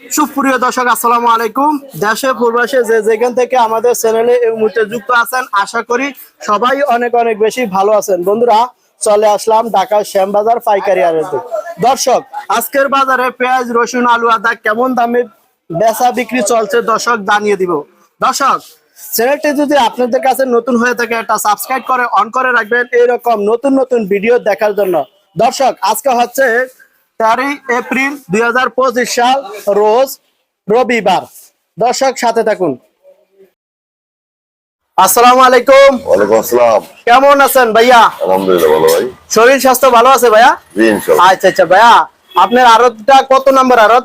সুপ্রিয় দর্শক, আসসালামু আলাইকুম। দেশে, প্রবাসে যে যেখান থেকে আমাদের চ্যানেলে এই মুহূর্তে যুক্ত আছেন, আশা করি সবাই অনেক অনেক বেশি ভালো আছেন। বন্ধুরা, চলে আসলাম ঢাকার শ্যামবাজার পাইকারি আড়তে। দর্শক, আজকের বাজারে পেঁয়াজ, রসুন, আলু, আদা কেমন দামে বেচা বিক্রি চলছে? দর্শক, জানিয়ে দিব। দর্শক, চ্যানেলটি যদি আপনাদের কাছে নতুন হয়ে থাকে, একটা সাবস্ক্রাইব করে, অন করে রাখবেন। এরকম নতুন নতুন ভিডিও দেখার জন্য। দর্শক, আজকে হচ্ছে তেরোই এপ্রিল দুই সাল রোজ রবিবার। দর্শক সাথে থাকুন। আসসালামু আলাইকুম। ওয়ালাইকুম আসসালাম। কেমন আছেন ভাইয়া? আলহামদুলিল্লাহ ভালো ভাই। শরীর স্বাস্থ্য ভালো আছে ভাইয়া? আচ্ছা আচ্ছা ভাইয়া আপনার আড়তটা কত নম্বর আড়ত?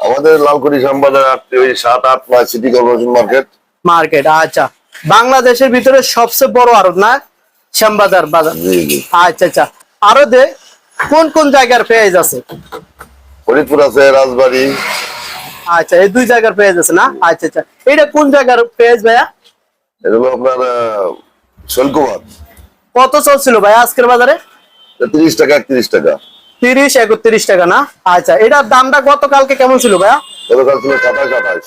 আমাদের লালকুড়ি শ্যামবাজার ওই সাত আট নয় সিটি কর্পোরেশন মার্কেট। মার্কেট আচ্ছা। বাংলাদেশের ভিতরে সবচেয়ে বড় আড়ত না? শ্যামবাজার বাজার। আচ্ছা আচ্ছা। আড়তে কোন কোন জায়গার পেঁয়াজ আছে? ফরিদপুর আছে রাজবাড়ি। আচ্ছা এই দুই জায়গার পেঁয়াজ আছে না? আচ্ছা আচ্ছা। এটা কোন জায়গার পেঁয়াজ ভাইয়া? এটা হলো আপনার শৈলকুমার। কত চলছিল ভাইয়া আজকের বাজারে? তিরিশ টাকা একত্রিশ টাকা। তিরিশ একত্রিশ টাকা না? আচ্ছা এটার দামটা গতকালকে কেমন ছিল ভাইয়া? গতকাল ছিল সাতাশ আঠাশ।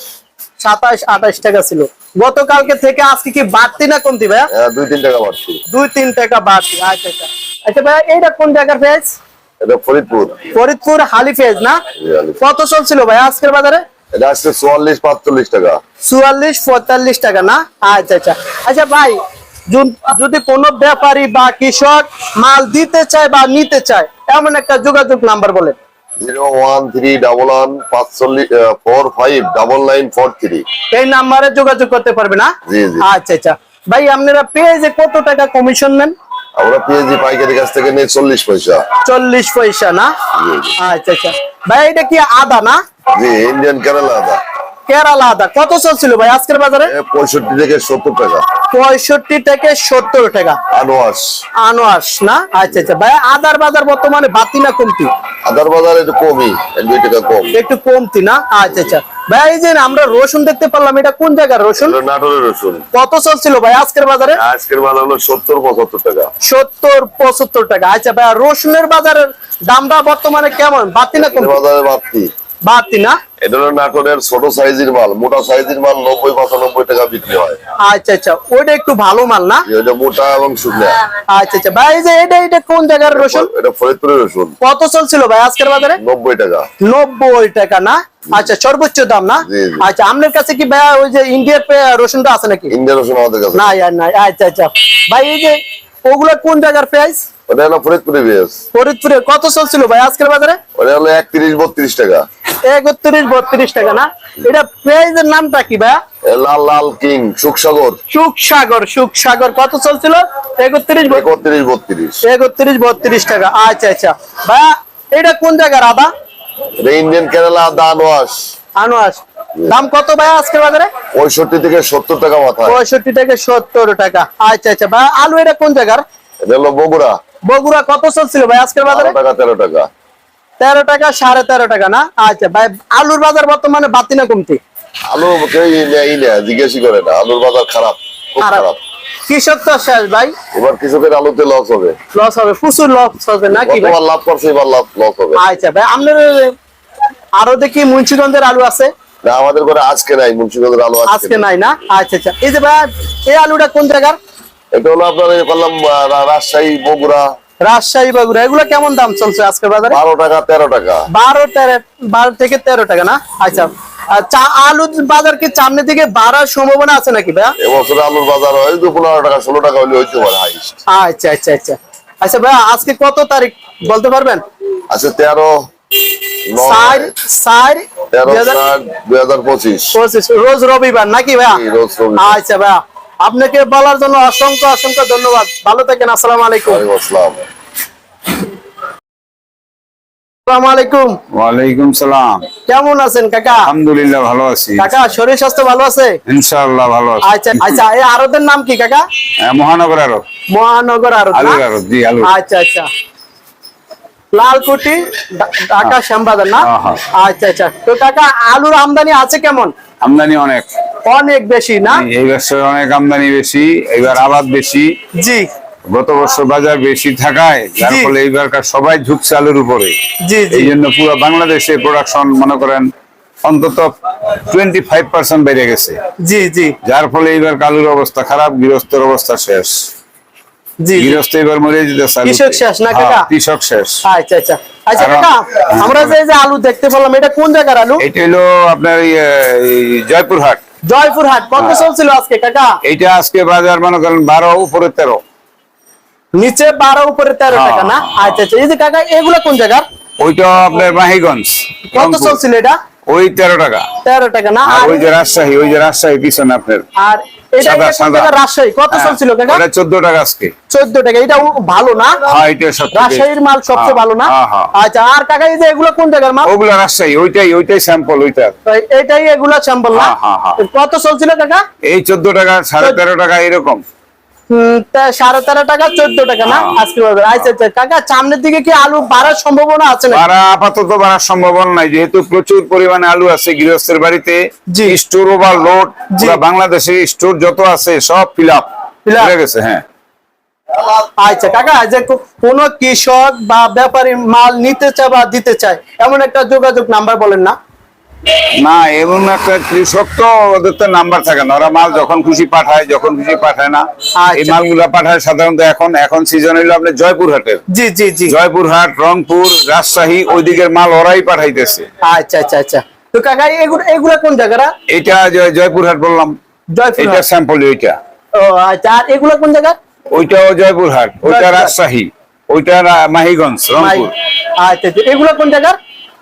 সাতাশ আঠাশ টাকা ছিল। গতকালকে থেকে আজকে কি বাড়তি না কমতি ভাইয়া? হ্যাঁ দুই তিন টাকা বাড়ছি দুই তিন টাকা বাড়তি। আচ্ছা আচ্ছা। আচ্ছা ভাইয়া এইটা কোন জায়গার পেঁয়াজ? এটা ফরিদপুর। ফরিদপুর হালি পেঁয়াজ না কত চলছিল ভাইয়া আজকের বাজারে? এটা আসছে চুয়াল্লিশ পাঁচচল্লিশ টাকা। চুয়াল্লিশ পঁয়তাল্লিশ টাকা না? আচ্ছা আচ্ছা। আচ্ছা ভাই যদি কোনো ব্যাপারী বা কৃষক মাল দিতে চায় বা নিতে চায় এমন একটা যোগাযোগ নাম্বার বলেন। থ্রি এই নাম্বারে যোগাযোগ করতে পারবে না। আচ্ছা আচ্ছা। ভাই আপনারা পেঁয়াজে কত টাকা কমিশন নেন? আমরা পিএজি পাইকারি কাছ থেকে নিই চল্লিশ পয়সা। চল্লিশ পয়সা না। আচ্ছা আচ্ছা। ভাই এটা কি আদা না? জি ইন্ডিয়ান কেরালা আদা। কেরালা আদা। কত চলছিল ভাই আজকের বাজারে? পঁয়ষট্টি থেকে সত্তর টাকা। পঁয়ষট্টি থেকে সত্তর টাকা। আনোয়াস আনোয়াস না? আচ্ছা আচ্ছা। ভাই আদার বাজার বর্তমানে বাতি না কমতি? আদার বাজার একটু কমই দুই টাকা কম। একটু কমতি না? আচ্ছা আচ্ছা। ভাই যে আমরা রসুন দেখতে পারলাম এটা কোন জায়গার রসুন? নাটোরের রসুন। কত চলছিল ভাই আজকের বাজারে? আজকের বাজার হলো সত্তর পঁচাত্তর টাকা। সত্তর পঁচাত্তর টাকা। আচ্ছা ভাই রসুনের বাজারের দামটা বর্তমানে কেমন? বাড়তি না বাজারে বাড়তি। বাতি না? এটা হলো নাটোরের ছোট সাইজের মাল মোটা সাইজের মাল নব্বই পঁচানব্বই টাকা বিক্রি হয়। আচ্ছা আচ্ছা ওইটা একটু ভালো মাল না? যে মোটা এবং শুকনা। আচ্ছা আচ্ছা ভাই যে এটা এটা কোন জায়গার রসুন? এটা ফরিদপুরের রসুন। কত চলছিল ভাই আজকের বাজারে? নব্বই টাকা। নব্বই টাকা না? আচ্ছা সর্বোচ্চ দাম না। আচ্ছা আপনার কাছে কি ভাই ওই যে ইন্ডিয়ার পে- রসুনটা আছে নাকি? ইন্ডিয়ান রসুন আমাদের কাছে। না নাই। আচ্ছা আচ্ছা। ভাই এই যে ওগুলো কোন জায়গার প্রাইস ওটা হলো ফরিদপুরের পেঁয়াজ ফরিদপুরে কত চলছিল ভাই আজকের বাজারে? ওটা হলো একত্রিশ বত্রিশ টাকা। একত্রিশ বত্রিশ টাকা না? এটা প্রাইজের নামটা কি ভাইয়া এ লাল লাল কিং সুখসাগর। সুখ সাগর সুখ সাগর কত চলছিল একত্রিশ ব- একত্রিশ বত্রিশ। একত্রিশ বত্রিশ টাকা আচ্ছা আচ্ছা। এটা কোন জায়গার আদা? ইন্ডিয়ান কেরালা আদা আনোয়াস আনোয়াস দাম কত ভাইয়া আজকের বাজারে? পঁয়ষট্টি থেকে সত্তর টাকা পঁয়ষট্টি থেকে সত্তর টাকা। আচ্ছা আচ্ছা। ভাই আলু এটা কোন জায়গার? এটা হলো বগুড়া। বগুড়া কত চলছিল ভাই আজকের বাজারে? টাকা তেরো টাকা। তেরো টাকা সাড়ে তেরো টাকা না? আচ্ছা ভাই আলুর বাজার বর্তমানে বাতি না কমতি? আলু জিজ্ঞেসই করে না। আলুর বাজার খারাপ খারাপ। খারাপ। কৃষক তো শেষ ভাই। এবার কৃষকের আলুতে লস হবে। লস হবে প্রচুর লস হবে নাকি লাভ করছে এবার লাভ লস হবে। আচ্ছা ভাই আপনার আরও দেখি মুন্সিগঞ্জের আলু আছে? না আমাদের ঘরে আজকে নাই মুন্সিগঞ্জের আলু আজকে নাই না? আচ্ছা আচ্ছা। এই যে ভাই এই আলুটা কোন জায়গার? এটা হলো আপনার বললাম রাজশাহী বগুড়া। রাজশাহী বাগুড়া এগুলো কেমন দাম চলছে আজকের বাজারে? বারো টাকা তেরো টাকা। বারো তেরো বারো থেকে তেরো টাকা না? আচ্ছা। আর চা আলু বাজার কি সামনের দিকে বাড়ার সম্ভাবনা আছে নাকি ভাইয়া? এবছর আলুর বাজার হয় পনেরো টাকা ষোলো টাকা হলে হইতে পারে আচ্ছা আচ্ছা আচ্ছা। আচ্ছা ভাইয়া আজকে কত তারিখ বলতে পারবেন? আচ্ছা তেরো রোজ রবিবার নাকি ভাইয়া? রোজ রবিবার। আচ্ছা ভাইয়া আপনাকে বলার জন্য অসংখ্য অসংখ্য ধন্যবাদ। ভালো থাকেন আসসালামু আলাইকুম। আসসালাম। আলাইকুম। সালাম। কেমন আছেন কাকা? আলহামদুলিল্লাহ ভালো আছি। কাকা শরীর স্বাস্থ্য ভালো আছে? ইনশাআল্লাহ ভালো আছি। আচ্ছা আচ্ছা এই আরতের নাম কি কাকা? হ্যাঁ, মহানগর আরও মহানগর আরত আলুর আড়ত, জি, আলুর। আচ্ছা আচ্ছা। লালকুটি ঢা- ঢাকা শ্যামবাজার না? হ্যাঁ, হ্যাঁ। আচ্ছা আচ্ছা। তো কাকা আলুর আমদানি আছে কেমন? আমদানি অনেক। অনেক বেশি না? এই বছর অনেক আমদানি বেশি এবার আবাদ বেশি। জি। গত বছর বাজার বেশি থাকায় যার ফলে এইবারকার সবাই ঝুঁকছে আলুর উপরে। এই জন্য পুরো বাংলাদেশে প্রোডাকশন মনে করেন অন্তত টোয়েন্টি ফাইভ পার্সেন্ট বেড়ে গেছে। জি জি। যার ফলে কালুর অবস্থা খারাপ গৃহস্থের অবস্থা শেষ। গৃহস্থ এবার মরে কৃষক শেষ না হ্যাঁ, কাকা? কৃষক শেষ। আচ্ছা আচ্ছা। আচ্ছা কাকা আমরা যে আলু দেখতে পেলাম এটা কোন জায়গার আলু? এটা হলো আপনার এই জয়পুরহাট। জয়পুরহাট কত হ্যাঁ। চলছিল আজকে কাকা? এইটা আজকে বাজার মনে করেন বারো উপরে তেরো। নিচে বারো উপরে তেরো হ্যাঁ। টাকা না? আচ্ছা আচ্ছা। এই যে কাকা এগুলো কোন জায়গা ওইটা আপনার মাহিগঞ্জ। কত। চলছিল এটা? ওই তেরো টাকা। তেরো টাকা না ওই যে রাজশাহী ওই যে রাজশাহী পিছনে আপনার। আর রাজশাহী। কত হ্যাঁ, চোদ্দ টাকা আজকে। চোদ্দ টাকা। এটা ভালো না? হ্যাঁ রাজশাহীর মাল সবচেয়ে হ্যাঁ, ভালো না। আচ্ছা আর কাকা এই যে এগুলো কোন জায়গার মাল? ওগুলা রাজশাহী ওইটাই ওইটাই স্যাম্পল ওইটা। এই- এটাই এগুলো স্যাম্পল না। কত চলছিল কাকা? এই চোদ্দ টাকা সাড়ে তেরো টাকা এরকম। সাড়ে তেরো টাকা চোদ্দ টাকা না হ্যাঁ। আজকে। আচ্ছা আচ্ছা কাকা সামনের দিকে কি আলু বাড়ার সম্ভাবনা আছে না বাড়া আপাতত বাড়ার সম্ভাবনা নাই যেহেতু প্রচুর পরিমাণে আলু আছে গৃহস্থের বাড়িতে। স্টোর ওভার লোড জি। বাংলাদেশের স্টোর যত আছে সব ফিল আপ? গেছে হ্যাঁ আচ্ছা কাকা যে কোন কৃষক বা ব্যাপারী মাল নিতে চায় বা দিতে চায় এমন একটা যোগাযোগ নাম্বার বলেন না না এমন একটা কৃষক তো ওদের তো নাম্বার থাকে না। ওরা মাল যখন খুশি পাঠায় যখন খুশি পাঠায় না এই আচ্ছা। মালগুলা পাঠায় সাধারণত এখন এখন সিজন হইল আপনার জয়পুরহাটের। জি জি জি। জয়পুরহাট রংপুর রাজশাহী ওই দিকের মাল ওরাই পাঠাইতেছে। আচ্ছা আচ্ছা আচ্ছা। তো কাকা এগুলো এগুলো কোন জায়গারা এটা জয়- জয়পুরহাট বললাম। জয়পুর এটা স্যাম্পল ওইটা ও আচ্ছা আর এগুলো কোন জায়গা? ওইটাও জয়পুরহাট ওইটা রাজশাহী ওইটা মাহিগঞ্জ রংপুর। আচ্ছা আচ্ছা। এগুলো কোন জায়গার?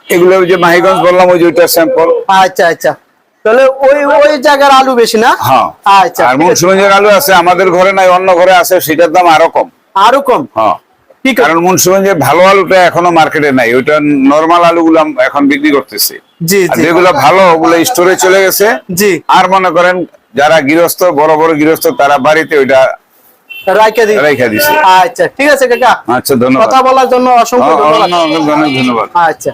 এগুলো যে মাহিগঞ্জ বললাম ওই যে ওইটা স্যাম্পল আচ্ছা আচ্ছা। তাহলে ওই ওই জায়গার আলু বেশি না? হ্যাঁ। আচ্ছা আর মুন্সিগঞ্জের আলু আছে আমাদের ঘরে নাই অন্য ঘরে আছে সেটার দাম আরও কম। আরও কম? হ্যাঁ। কারণ মুন্সিগঞ্জের ভালো আলুটা এখনও মার্কেটে নাই ওইটা নর্মাল আলুগুলো এখন বিক্রি করতেছে। জি আর জি। যেগুলো ভালো ওগুলো স্টোরে চলে গেছে। জি। আর মনে করেন যারা গৃহস্থ বড় বড় গৃহস্থ তারা বাড়িতে ওইটা রাইখে দিই দিছে আচ্ছা ঠিক আছে কাকা। আচ্ছা ধন্যবাদ। কথা বলার জন্য অসংখ্য ধন্যবাদ। আচ্ছা।